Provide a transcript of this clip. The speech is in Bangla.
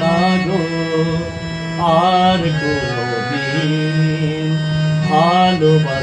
না গো আর কবি ভালোবাসা